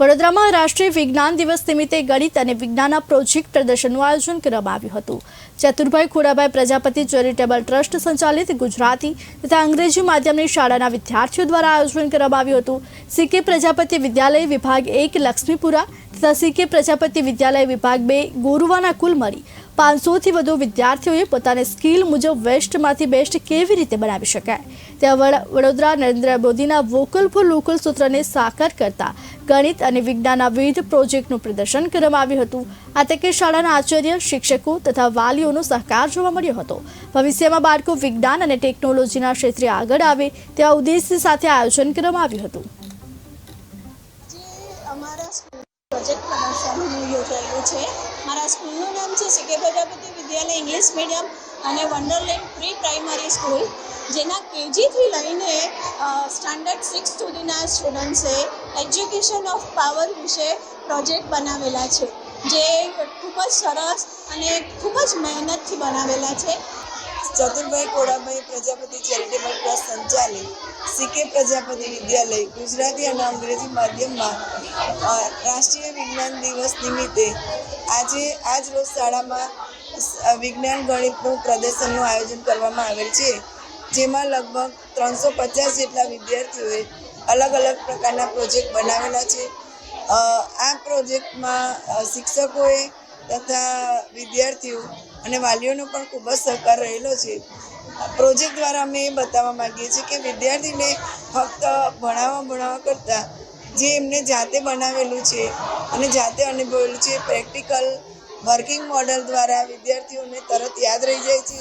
વડોદરામાં રાષ્ટ્રીય વિજ્ઞાન દિવસ નિમિત્તે ગણિત અને વિજ્ઞાનના પ્રોજેક્ટ પ્રદર્શનનું આયોજન કરવામાં આવ્યું હતું. ચતુરભાઈ ખોડાભાઈ પ્રજાપતિ ચેરિટેબલ ટ્રસ્ટ સંચાલિત ગુજરાતી તથા અંગ્રેજી માધ્યમની શાળાના વિદ્યાર્થીઓ દ્વારા આયોજન કરવામાં આવ્યું હતું. સીકે પ્રજાપતિ વિદ્યાલય વિભાગ એક, લક્ષ્મીપુરા તથા સીકે પ્રજાપતિ વિદ્યાલય વિભાગ બે, ગોરુવાના કુલ મળી. પાંચસોથી વધુ વિદ્યાર્થીઓએ પોતાની સ્કિલ મુજબ વેસ્ટમાંથી બેસ્ટ કેવી રીતે બનાવી શકાય? ત્યાં વડ- વડોદરા નરેન્દ્ર મોદીના વોકલ ફોર લોકલ સૂત્રને સાકાર કરતા ગણિત અને વિજ્ઞાનના વિવિધ પ્રોજેક્ટનું પ્રદર્શન કરવામાં આવ્યું હતું. આ તકે શાળાના આચાર્ય, શિક્ષકો તથા વાલીઓનો સહકાર જોવા મળ્યો હતો. ભવિષ્યમાં બાળકો વિજ્ઞાન અને ટેકનોલોજીના ક્ષેત્રે આગળ આવે તેવા ઉદ્દેશ્ય સાથે આયોજન કરવામાં આવ્યું હતું. પ્રોજેક્ટ પ્રદર્શન યોજાયેલું છે. મારા સ્કૂલનું નામ છે CK Prajapati Vidyalaya English medium અને વન્ડરલેન્ડ પ્રી પ્રાઇમરી સ્કૂલ. જેના કેજીથી લઈને સ્ટાન્ડર્ડ સિક્સ સુધીના સ્ટુડન્ટ્સે એજ્યુકેશન ઓફ પાવર વિશે પ્રોજેક્ટ બનાવેલા છે. જે ખૂબ જ સરસ અને ખૂબ જ મહેનતથી બનાવેલા છે. ચતુરભાઈ કોડાભાઈ પ્રજાપતિ ચેરિટેબલ ટ્રસ્ટ સંચાલિત, સીકે પ્રજાપતિ વિદ્યાલય, ગુજરાતી અને અંગ્રેજી માધ્યમમાં રાષ્ટ્રીય વિજ્ઞાન દિવસ નિમિત્તે આજે, આજ રોજ શાળામાં વિજ્ઞાન ગણિતનું પ્રદર્શનનું આયોજન કરવામાં આવેલ છે. જેમાં લગભગ ત્રણસો પચાસ જેટલા વિદ્યાર્થીઓએ અલગ અલગ પ્રકારના પ્રોજેક્ટ બનાવેલા છે. આ પ્રોજેક્ટમાં શિક્ષકોએ તથા વિદ્યાર્થીઓ અને વાલીઓનો પણ ખૂબ જ સહકાર રહેલો છે. પ્રોજેક્ટ દ્વારા અમે એ બતાવવા માંગીએ છીએ કે વિદ્યાર્થીને ફક્ત ભણાવવા ભણાવવા કરતાં જે એમને જાતે બનાવેલું છે અને જાતે અનુભવેલું છે, પ્રેક્ટિકલ વર્કિંગ મોડલ દ્વારા વિદ્યાર્થીઓને તરત યાદ રહી જાય છે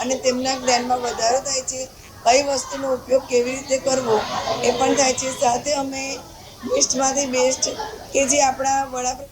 અને તેમના જ્ઞાનમાં વધારો થાય છે. કઈ વસ્તુનો ઉપયોગ કેવી રીતે કરવો એ પણ થાય છે. સાથે અમે બેસ્ટમાંથી બેસ્ટ કે જે આપણા વડાપ્રધાન